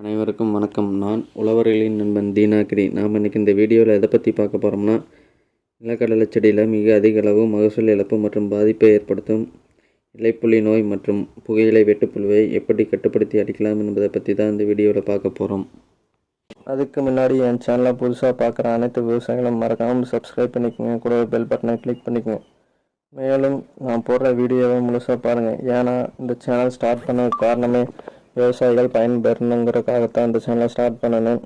அனைவருக்கும் வணக்கம். நான் உழவர்களின் நண்பன் தீனாகிரி. நாம் இன்றைக்கி இந்த வீடியோவில் எதை பற்றி பார்க்க போகிறோம்னா நிலக்கடலை செடியில் மிக அதிக அளவு மகசூல் இழப்பு மற்றும் பாதிப்பை ஏற்படுத்தும் இலைப்புள்ளி நோய் மற்றும் புகையிலை வெட்டுப்புழுவை எப்படி கட்டுப்படுத்தி அடிக்கலாம் என்பதை பற்றி தான் இந்த வீடியோவில் பார்க்க போகிறோம் அதுக்கு முன்னாடி என் சேனலை புதுசாக பார்க்குற அனைத்து விவசாயிகளும் மறக்காமல் சப்ஸ்கிரைப் பண்ணிக்கோங்க. கூட பெல் பட்டனை கிளிக் பண்ணிக்கோங்க. மேலும் நான் போடுற வீடியோவை முழுசாக பாருங்கள் ஏன்னா இந்த சேனல் ஸ்டார்ட் பண்ண காரணமே விவசாயிகள் பயன்பெறணுங்கிறதுக்காகத்தான் இந்த சேனலை ஸ்டார்ட் பண்ணினேன்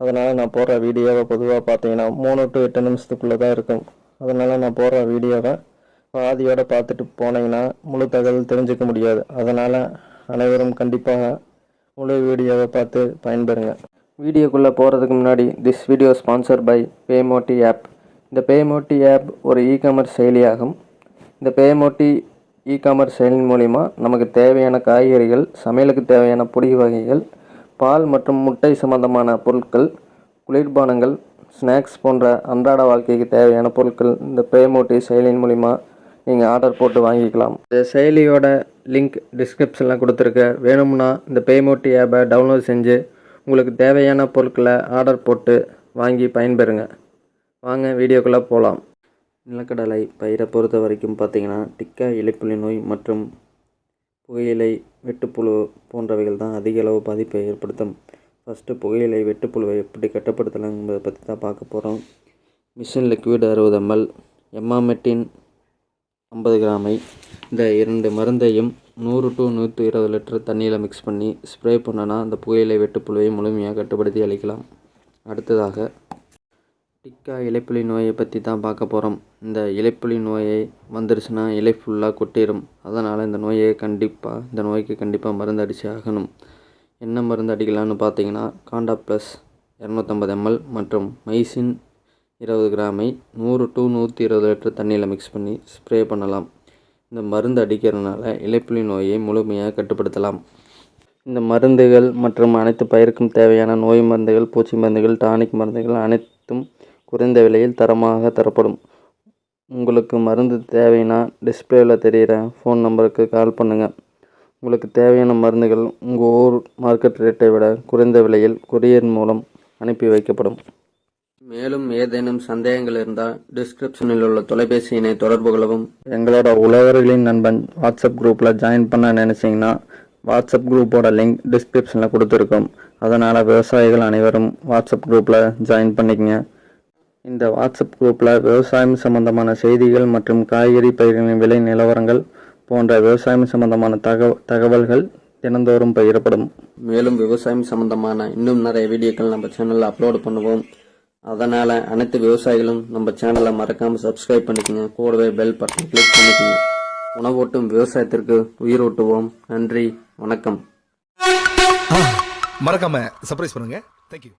அதனால் நான் போடுற வீடியோவை பொதுவாக பார்த்தீங்கன்னா மூணு டு எட்டு நிமிஷத்துக்குள்ளே தான் இருக்கும். அதனால் நான் போடுற வீடியோவை பாதியோடு பார்த்துட்டு போனீங்கன்னா முழு தகவல் தெரிஞ்சுக்க முடியாது. அதனால் அனைவரும் கண்டிப்பாக முழு வீடியோவை பார்த்து பயன்பெறுங்க. வீடியோக்குள்ளே போகிறதுக்கு முன்னாடி திஸ் வீடியோ ஸ்பான்சர் பை பேமோட்டி ஆப் இந்த பேமோட்டி ஆப் ஒரு இ காமர்ஸ் செயலியாகும். இந்த பேமோட்டி இ காமர்ஸ் செயலின் மூலிமா நமக்கு தேவையான காய்கறிகள் சமையலுக்கு தேவையான பொடி வகைகள் பால் மற்றும் முட்டை சம்பந்தமான பொருட்கள் குளிர்பானங்கள் ஸ்நாக்ஸ் போன்ற அன்றாட வாழ்க்கைக்கு தேவையான பொருட்கள் இந்த பேமோட்டி செயலின் மூலிமா நீங்கள் ஆர்டர் போட்டு வாங்கிக்கலாம். இந்த செயலியோட லிங்க் டிஸ்கிரிப்ஷனில் கொடுத்துருக்க. வேணும்னா இந்த பேமோட்டி ஆப்பை டவுன்லோட் செஞ்சு உங்களுக்கு தேவையான பொருட்களை ஆர்டர் போட்டு வாங்கி பயன்பெறுங்க. வாங்க வீடியோக்குள்ளே போகலாம் நிலக்கடலை பயிரை பொறுத்த வரைக்கும் பார்த்தீங்கன்னா டிக்கா இலைப்புள்ளி நோய் மற்றும் புகையிலை வெட்டுப்புழு போன்றவைகள் தான் அதிக அளவு பாதிப்பை ஏற்படுத்தும். ஃபஸ்ட்டு புகையிலை வெட்டுப்புழுவை எப்படி கட்டுப்படுத்தலாம் என்பதை பற்றி தான் பார்க்க போகிறோம் மிஷின் லிக்விட் அறுபது எம்எல் எம்மாமெட்டின் ஐம்பது கிராமை இந்த இரண்டு மருந்தையும் நூறு டு நூற்றி இருபது லிட்டர் தண்ணியில் மிக்ஸ் பண்ணி ஸ்ப்ரே பண்ணனா அந்த புகையிலை வெட்டுப்புழுவை முழுமையாக கட்டுப்படுத்தி அளிக்கலாம் அடுத்ததாக டிக்கா இலைப்புலி நோயை பற்றி தான் பார்க்க போகிறோம் இந்த இலைப்புலி நோயை வந்துருச்சுன்னா இலை ஃபுல்லாக கொட்டிடும் அதனால் இந்த நோயை கண்டிப்பாக இந்த நோய்க்கு கண்டிப்பாக மருந்து அடித்து ஆகணும். என்ன மருந்து அடிக்கலாம்னு பார்த்தீங்கன்னா காண்டா ப்ளஸ் இரநூத்தம்பது எம்எல் மற்றும் மைசின் இருபது கிராமை நூறு டு நூற்றி இருபது லிட்டர் தண்ணியில் மிக்ஸ் பண்ணி ஸ்ப்ரே பண்ணலாம். இந்த மருந்து அடிக்கிறதுனால இலைப்புலி நோயை முழுமையாக கட்டுப்படுத்தலாம். இந்த மருந்துகள் மற்றும் அனைத்து பயிருக்கும் தேவையான நோய் மருந்துகள் பூச்சி மருந்துகள் டானிக் மருந்துகள் அனைத்தும் குறைந்த விலையில் தரமாக தரப்படும். உங்களுக்கு மருந்து தேவைன்னா டிஸ்பிளேவில் தெரிகிற ஃபோன் நம்பருக்கு கால் பண்ணுங்கள் உங்களுக்கு தேவையான மருந்துகள் உங்கள் ஊர் மார்க்கெட் ரேட்டை விட குறைந்த விலையில் கொரியர் மூலம் அனுப்பி வைக்கப்படும். மேலும் ஏதேனும் சந்தேகங்கள் இருந்தால் டிஸ்கிரிப்ஷனில் உள்ள தொலைபேசி எண்ணை தொடர்பு கொள்ளவும். எங்களோட உழவர்களின் நண்பன் வாட்ஸ்அப் குரூப்பில் ஜாயின் பண்ண நினச்சிங்கன்னா வாட்ஸ்அப் குரூப்போட லிங்க் டிஸ்கிரிப்ஷனில் கொடுத்துருக்கோம். அதனால் விவசாயிகள் அனைவரும் வாட்ஸ்அப் குரூப்பில் ஜாயின் பண்ணிக்கங்க. இந்த வாட்ஸ்அப் குரூப்பில் விவசாயம் சம்பந்தமான செய்திகள் மற்றும் காய்கறி பயிர்களின் விலை நிலவரங்கள் போன்ற விவசாயம் சம்பந்தமான தகவ தகவல்கள் தினந்தோறும் பகிரப்படும். மேலும் விவசாயம் சம்பந்தமான இன்னும் நிறைய வீடியோக்கள் நம்ம சேனலில் அப்லோட் பண்ணுவோம். அதனால் அனைத்து விவசாயிகளும் நம்ம சேனலை மறக்காமல் சப்ஸ்கிரைப் பண்ணிக்கோங்க. கூடவே பெல் பட்டன் கிளிக் பண்ணிக்கோங்க. உணவூட்டும் விவசாயத்திற்கு உயிரூட்டுவோம். நன்றி. வணக்கம். மறக்காம சர்ப்ரைஸ் பண்ணுங்க. தேங்க்யூ